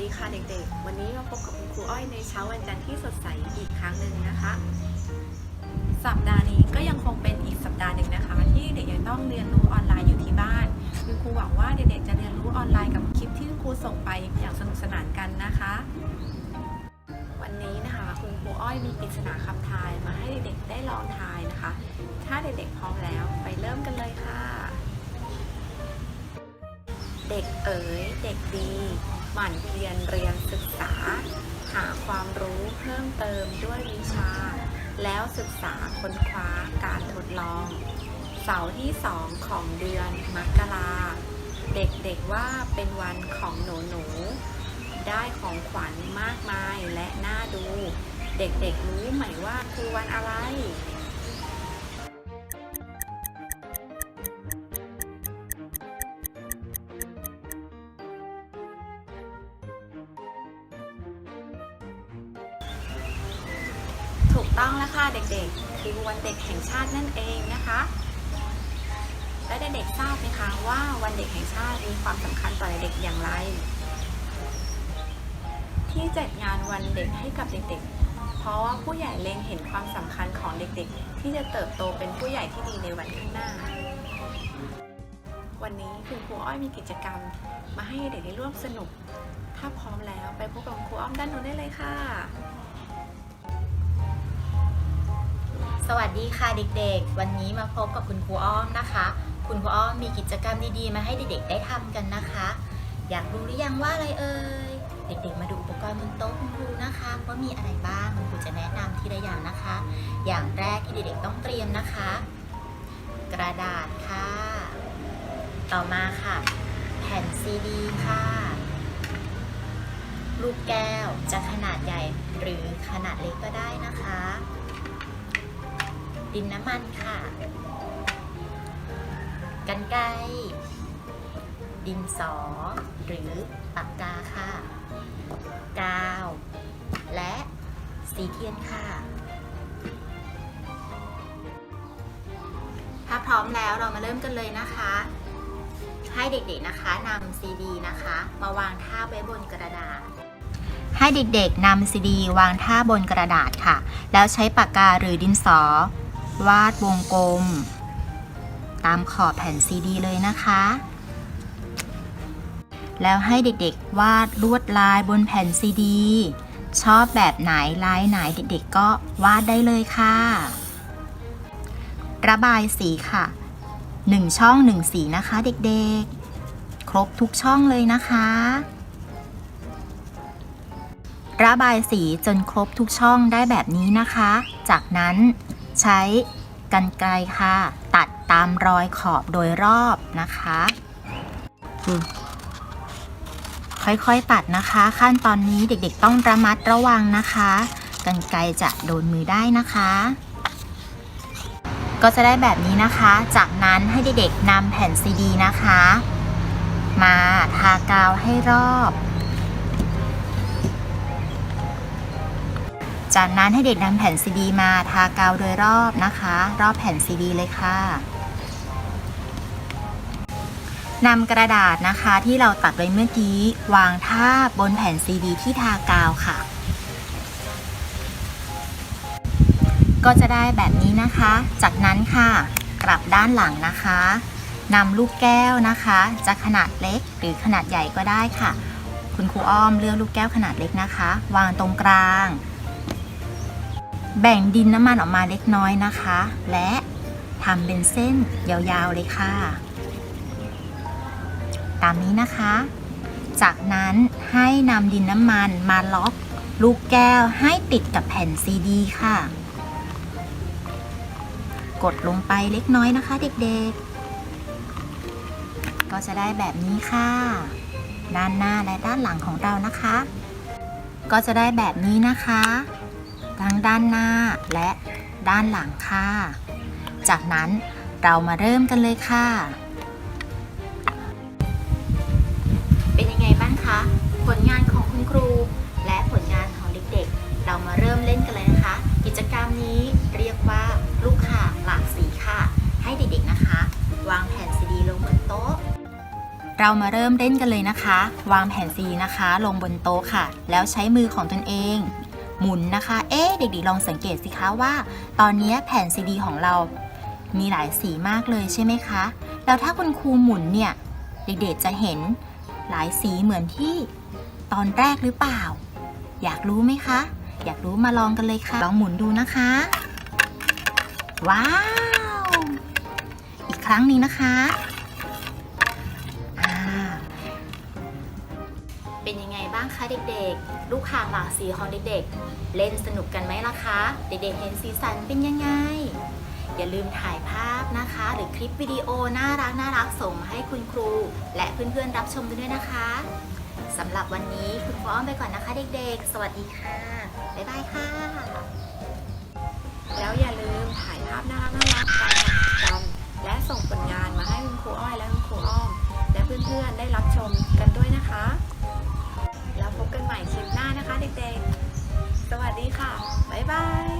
ดีค่ะเด็กๆ วันนี้มาพบกับคุณครูอ้อยในเช้าวันจันทร์ที่สดใสอีกครั้งหนึ่งนะคะ สัปดาห์นี้ก็ยังคงเป็นอีกสัปดาห์หนึ่งนะคะ ที่เด็กยังต้องเรียนรู้ออนไลน์อยู่ที่บ้าน คุณครูหวังว่าเด็กๆจะเรียนรู้ออนไลน์กับคลิปที่คุณครูส่งไปอย่างสนุกสนานกันนะคะ วันนี้นะคะคุณครูอ้อยมีปริศนาคำทายมาให้เด็กๆได้ลองทายนะคะ ถ้าเด็กๆพร้อมแล้วไปเริ่มกันเลยค่ะ เด็กเอ๋ยเด็กดี หมั่นเพียรเรียนศึกษา หาความรู้เพิ่มเติมด้วยวิชา แล้วศึกษาค้นคว้าการทดลอง เสาร์ที่สองของเดือนมกราเด็กๆว่าเป็นวันของหนูหนูๆได้ของขวัญมากมายและน่าดู เด็กๆรู้ไหมว่าคือวันอะไร ต้องแล้วค่ะเด็กๆ คือวันเด็กแห่งชาตินั่นเองนะคะ และเด็กๆทราบไหมคะว่าวันเด็กแห่งชาติมีความสำคัญต่อเด็กอย่างไร ที่จัดงานวันเด็กให้กับเด็กๆ เพราะว่าผู้ใหญ่เล็งเห็นความสำคัญของเด็กๆ ที่จะเติบโตเป็นผู้ใหญ่ที่ดีในวันข้างหน้า วันนี้คุณครูอ้อยมีกิจกรรมมาให้เด็กได้ร่วมสนุก ถ้าพร้อมแล้วไปพบกับคุณครูอ้อมด้านโน้นได้เลยค่ะ สวัสดีค่ะเด็กๆ วันนี้มาพบกับคุณครูอ้อมนะคะ คุณครูอ้อมมีกิจกรรมดีๆ มาให้เด็กๆ ได้ทำกันนะคะ อยากรู้หรือยังว่าอะไรเอ่ย เด็กๆ มาดูอุปกรณ์บนโต๊ะคุณครูนะคะว่ามีอะไรบ้าง คุณครูจะแนะนำทีละอย่างนะคะ อย่างแรกที่เด็กๆ ต้องเตรียมนะคะ กระดาษค่ะ ต่อมาค่ะ แผ่นซีดีค่ะ ลูกแก้วจะขนาดใหญ่หรือขนาดเล็กก็ได้นะคะ ดินน้ำมันค่ะ กันไกรดินสอ หรือปากกาค่ะ กาว และสีเทียนค่ะ ถ้าพร้อมแล้วเรามาเริ่มกันเลยนะคะ ให้เด็กๆนะคะนำซีดีนะคะ มาวางท่าไว้บนกระดาษ ให้เด็กๆนำซีดี วางท่าบนกระดาษค่ะ แล้วใช้ปากกาหรือดินสอ วาดวงกลม ตามขอบแผ่นซีดีเลยนะคะ แล้วให้เด็กๆวาดลวดลายบนแผ่นซีดี ชอบแบบไหนลายไหนเด็กๆก็วาดได้เลยค่ะ ระบายสีค่ะ 1 ช่อง 1 สีนะคะเด็กๆ ครบทุกช่องเลยนะคะระบายสีจนครบทุกช่องได้แบบนี้นะคะ จากนั้น ใช้กันไกรค่ะ ตัดตามรอยขอบโดยรอบนะคะ ค่อยๆตัดนะคะ ขั้นตอนนี้เด็กๆต้องระมัดระวังนะคะกันไกรจะโดนมือได้นะคะ ก็จะได้แบบนี้นะคะ จากนั้นให้เด็กๆนำแผ่นซีดีนะคะ มาทากาวให้รอบ จากนั้นให้เด็กนำแผ่นซีดีมาทากาวโดยรอบนะคะ รอบแผ่นซีดีเลยค่ะนำกระดาษนะคะที่เราตัดไว้เมื่อกี้ วางทาบบนแผ่นซีดีที่ทากาวค่ะ ก็จะได้แบบนี้นะคะ จากนั้นค่ะ กลับด้านหลังนะคะนำลูกแก้วนะคะ จะขนาดเล็กหรือขนาดใหญ่ก็ได้ค่ะ คุณครูอ้อมเลือกลูกแก้วขนาดเล็กนะคะ วางตรงกลาง แบ่งดินน้ำมันออกมาเล็กน้อยนะคะ และทำเป็นเส้นยาวๆเลยค่ะ ตามนี้นะคะ จากนั้นให้นำดินน้ำมันมาล็อกลูกแก้วให้ติดกับแผ่นซีดีค่ะ กดลงไปเล็กน้อยนะคะ เด็กๆ ก็จะได้แบบนี้ค่ะ ด้านหน้าและด้านหลังของเรานะคะ ก็จะได้แบบนี้นะคะ ทั้งด้านหน้าและด้านหลังค่ะ จากนั้นเรามาเริ่มกันเลยค่ะ เป็นยังไงบ้างคะ ผลงานของคุณครู และผลงานของเด็กๆ เรามาเริ่มเล่นกันเลยนะคะ กิจกรรมนี้เรียกว่าลูกข่าหลากสีค่ะ ให้เด็กๆนะคะ วางแผ่นซีดีลงบนโต๊ะ เรามาเริ่มเล่นกันเลยนะคะ วางแผ่นซีนะคะ ลงบนโต๊ะค่ะ แล้วใช้มือของตนเอง หมุนนะคะ เอ๊ะเด็กๆลองสังเกตสิคะว่า ตอนนี้แผ่นซีดีของเรา มีหลายสีมากเลยใช่ไหมคะ แล้วถ้าคุณครูหมุนเนี่ยเด็กๆจะเห็นหลายสีเหมือนที่ตอนแรกหรือเปล่า อยากรู้ไหมคะ อยากรู้มาลองกันเลยค่ะ ลองหมุนดูนะคะ ว้าว อีกครั้งนึงนะคะ เด็กๆ ลูกข่างหลากสีของเด็กๆ เล่นสนุกกันไหมล่ะคะ เด็กๆ เห็นสีสันเป็นยังไง อย่าลืมถ่ายภาพนะคะ หรือคลิปวิดีโอน่ารักน่ารักส่งมาให้คุณครู และเพื่อนๆรับชมกันด้วยนะคะสำหรับวันนี้คุณครูอ้อมไปก่อนนะคะเด็กๆ สวัสดีค่ะ บ๊ายบายค่ะ แล้วอย่าลืมถ่ายภาพน่ารักน่ารักการทำกิจกรรมและส่งผลงานมาให้คุณครูอ้อยและคุณครูอ้อม และเพื่อนๆได้รับชมกันด้วยนะคะายบาย